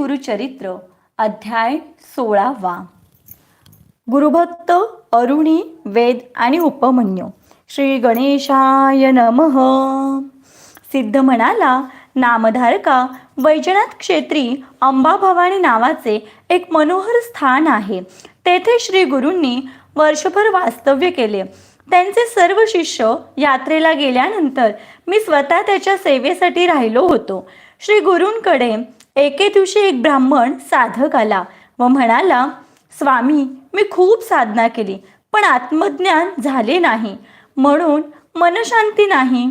गुरुचरित्र अध्याय सोळावा. गुरुभक्त अरुणी वेद आणि उपमन्यू. श्री गणेशाय नमः. सिद्ध म्हणाला नामधारका वैजनाथ क्षेत्री अंबाभवानी नावाचे एक मनोहर स्थान आहे. तेथे श्री गुरूंनी वर्षभर वास्तव्य केले. त्यांचे सर्व शिष्य यात्रेला गेल्यानंतर मी स्वतः त्याच्या सेवेसाठी राहिलो होतो. श्री गुरूंकडे एके दिवशी एक ब्राह्मण साधक आला व म्हणाला स्वामी मी खूप साधना केली पण आत्मज्ञान झाले नाही म्हणून मनशांती नाही.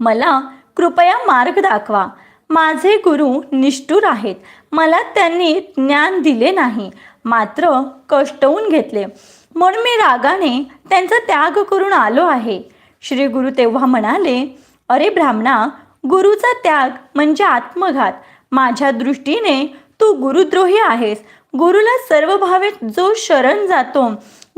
मला कृपया मार्ग दाखवा. माझे गुरु निष्ठुर आहेत. मला त्यांनी ज्ञान दिले नाही मात्र कष्टवून घेतले. म्हणून मी रागाने त्यांचा त्याग करून आलो आहे. श्री गुरु तेव्हा म्हणाले अरे ब्राह्मणा गुरुचा त्याग म्हणजे आत्मघात. माझ्या दृष्टीने तू गुरुद्रोही आहेस. गुरुला सर्व भावे जो शरण जातो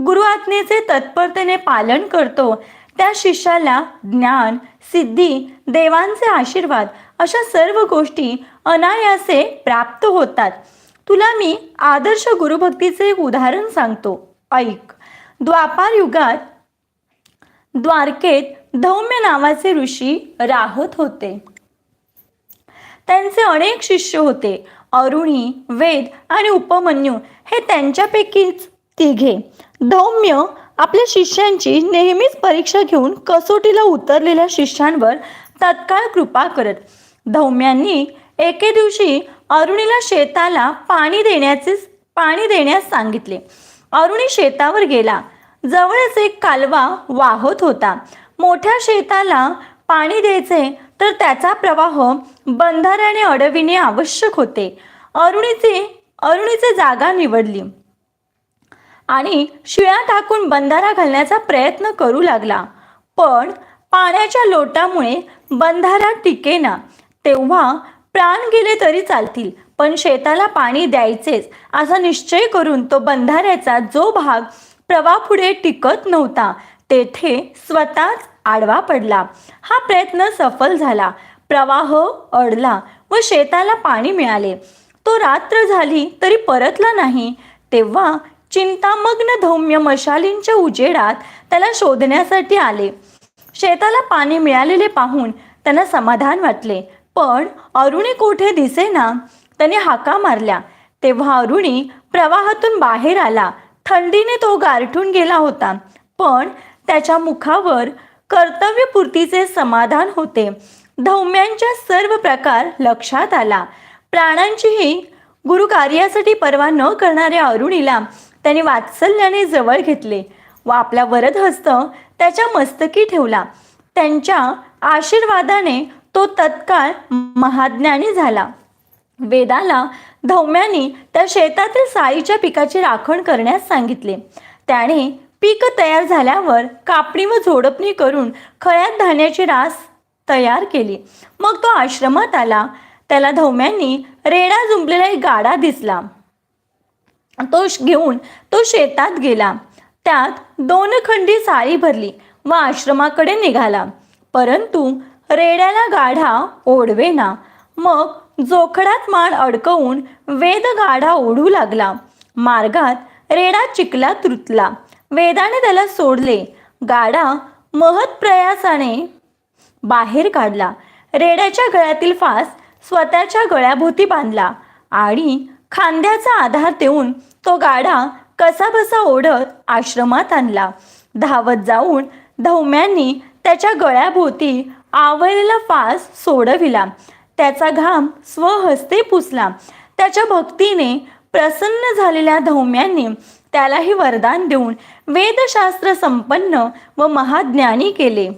गुरु आज्ञेचे तत्परतेने पालन करतो त्या शिष्याला ज्ञान सिद्धी देवांचे आशीर्वाद अशा सर्व गोष्टी अनायासे प्राप्त होतात. तुला मी आदर्श गुरुभक्तीचे एक उदाहरण सांगतो. ऐक. द्वापार युगात द्वारकेत धौम्य नावाचे ऋषी राहत होते. त्यांचे अनेक शिष्य होते. अरुणी वेद आणि उपमन्यू हे त्यांच्यापैकीच तिघे. धौम्य आपल्या शिष्यांची नेहमीच परीक्षा घेऊन कसोटीला उतरलेल्या शिष्यांवर तत्काळ कृपा करत. धौम्यांनी एके दिवशी अरुणीला शेताला पाणी देण्याचे पाणी देण्यास सांगितले. अरुणी शेतावर गेला. जवळच एक कालवा वाहत होता. मोठ्या शेताला पाणी द्यायचे तर त्याचा प्रवाह बंधाऱ्याने अडविणे आवश्यक होते. अरुणीचे अरुणीचे जागा निवडली. आणि शिळा टाकून बंधारा घालण्याचा प्रयत्न करू लागला. पण पाण्याच्या लोटामुळे बंधारा टिकेना. तेव्हा प्राण गेले तरी चालतील पण शेताला पाणी द्यायचेच. असा निश्चय करून तो बंधाऱ्याचा जो भाग प्रवाह पुढे टिकत नव्हता तेथे स्वतःच आडवा पडला. हा प्रयत्न सफल झाला. प्रवाह अडला व शेताला पाणी मिळाले. तो रात्र झाली तरी परतला नाही. तेव्हा चिंतामग्न धौम्य मशालींच्या उजेडात त्याला शोधण्यासाठी आले. शेताला पाणी मिळालेले पाहून त्यांना समाधान वाटले. पण अरुणी कोठे दिसेना? त्याने हाका मारल्या. तेव्हा अरुणी प्रवाहातून बाहेर आला. थंडीने तो गारठून गेला होता. पण त्याच्या मुखावर कर्तव्यपूर्तीचे समाधान होते. धौम्यांच्या सर्व प्रकार लक्षात आला. प्राणांचीही गुरु कार्यासाठी पर्वा न करणाऱ्या अरुणीला त्याने वात्सल्याने जवळ घेतले. व आपला वरद हस्त त्याच्या मस्तकी ठेवला. त्यांच्या आशीर्वादाने तो तत्काळ महाज्ञानी झाला. वेदाला धौम्यांनी त्या शेतातील साईच्या पिकाची राखण करण्यास सांगितले. त्याने पीक तयार झाल्यावर कापणी व झोडपणी करून खळ्यात धान्याची रास तयार केली. मग तो आश्रमात आला. त्याला धौम्यांनी रेडा जुंपलेला एक गाडा दिसला. तो घेऊन तो शेतात गेला. त्यात दोन खंडी साळी भरली व आश्रमाकडे निघाला. परंतु रेड्याला गाढा ओढवेना. मग जोखडात माळ अडकवून वेद गाढा ओढू लागला. मार्गात रेडा चिखलात रुतला. वेदाने त्याला सोडले. गाडा महत् प्रयासाने बाहेर काढला. रेड्याच्या गळ्यातील फास स्वतःच्या गळ्याभोवती बांधला आणि खांद्याचा आधार देऊन तो गाडा कसाबसा ओढत आश्रमात आणला. धावत जाऊन धौम्यांनी त्याच्या गळ्याभोवती आवळलेला फास सोडविला. त्याचा घाम स्वहस्ते पुसला. त्याच्या भक्तीने प्रसन्न झालेल्या धौम्यांनी त्यालाही वरदान देऊन वेदशास्त्र संपन्न व महाज्ञानी केले.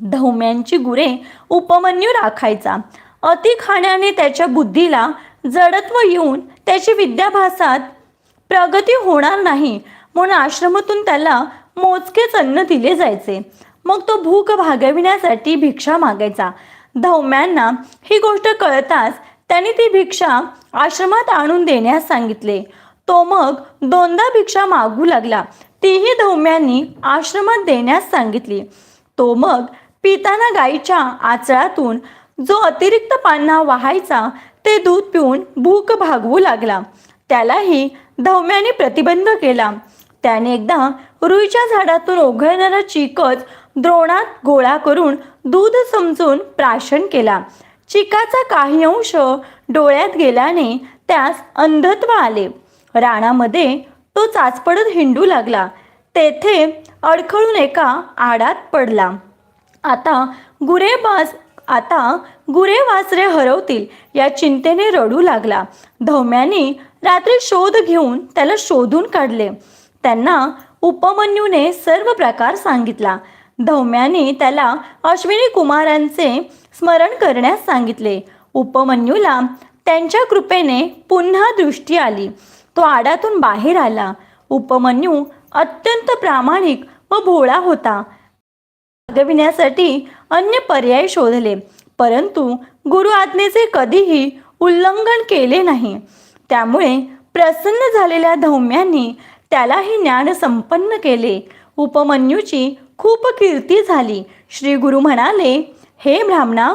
धौम्यांची गुरे उपमन्यू राखायचा. अति खाण्याने त्याच्या बुद्धीला जडत्व येऊन त्याची विद्याभ्यासात प्रगती होणार नाही म्हणून आश्रमातून त्याला मोजकेच अन्न दिले जायचे. मग तो भूक भागविण्यासाठी भिक्षा मागायचा. धौम्यांना ही गोष्ट कळताच त्यांनी ती भिक्षा आश्रमात आणून देण्यास सांगितले. तो मग दोनदा भिक्षा मागू लागला. तीही धौम्यांनी आश्रमात देण्यास सांगितली. तो मग पिताना गाईच्या आचळातून जो अतिरिक्त पान्हा वाहायचा ते दूध पिऊन भूक भागवू लागला. त्यालाही धौम्याने प्रतिबंध केला. त्याने एकदा रुईच्या झाडातून ओघळणारा चिकच द्रोणात गोळा करून दूध समजून प्राशन केला. चिकाचा काही अंश डोळ्यात गेल्याने त्यास अंधत्व आले. रानामध्ये तो चाचपडत हिंडू लागला. तेथे अडखळून एका आडात पडला. आता गुरेबाज आता गुरे वासरे हरवतील या चिंतेने रडू लागला. धौम्याने रात्री शोध घेऊन त्याला शोधून काढले. त्यांना उपमन्यूने सर्व प्रकार सांगितला. धौम्याने त्याला अश्विनी कुमारांचे स्मरण करण्यास सांगितले. उपमन्यूला त्यांच्या कृपेने पुन्हा दृष्टी आली. तो आडातून बाहेर आला. उपमन्यू अत्यंत प्रामाणिक व भोळा होता. भागविण्यासाठी अन्य पर्याय शोधले परंतु गुरु आज्ञेचे कधीही उल्लंघन केले नाही. त्यामुळे प्रसन्न झालेल्या धौम्यांनी त्यालाही ज्ञान संपन्न केले. उपमन्यूची खूप कीर्ती झाली. श्री गुरु म्हणाले हे ब्राह्मणा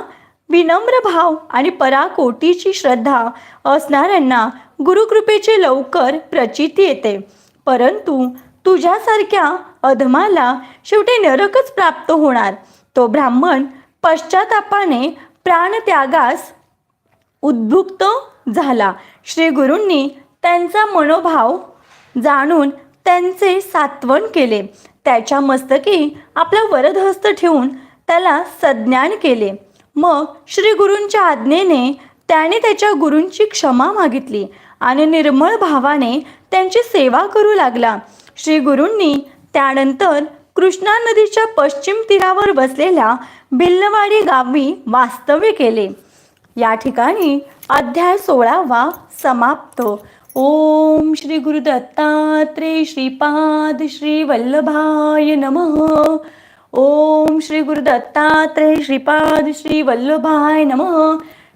विनम्र भाव आणि पराकोटीची श्रद्धा असणाऱ्यांना गुरुकृपेची लवकर प्रचिती येते. परंतु तुझ्यासारख्या अधमाला शेवटी नरकच प्राप्त होणार. तो ब्राह्मण पश्चातापाने प्राणत्यागास उद्भुक्त झाला. श्री गुरूंनी त्यांचा मनोभाव जाणून त्यांचे सात्वन केले. त्याच्या मस्तकी आपला वरदहस्त ठेवून त्याला सज्ञान केले. मग श्री गुरूंच्या आज्ञेने त्याने त्याच्या गुरूंची क्षमा मागितली आणि निर्मळ भावाने त्यांची सेवा करू लागला. श्री गुरूंनी त्यानंतर कृष्णा नदीच्या पश्चिम तीरावर बसलेल्या भिल्लवाडी गावी वास्तव्य केले. या ठिकाणी अध्याय सोळावा समाप्त. ओम श्री गुरु दत्तात्रे श्रीपाद श्री वल्लभाय नमः. ओम श्री गुरु दत्तात्रे श्रीपाद श्री वल्लभाय नमः.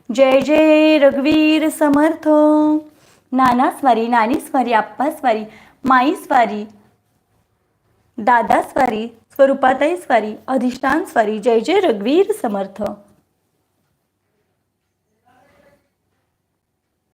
जय जय रघुवीर समर्थ. नाना स्वारी नानी स्वारी आप्पा स्वारी माई स्वारी दादा स्वारी स्वरूपाताई स्वारी अधिष्ठान स्वारी जय जय रघुवीर समर्थ.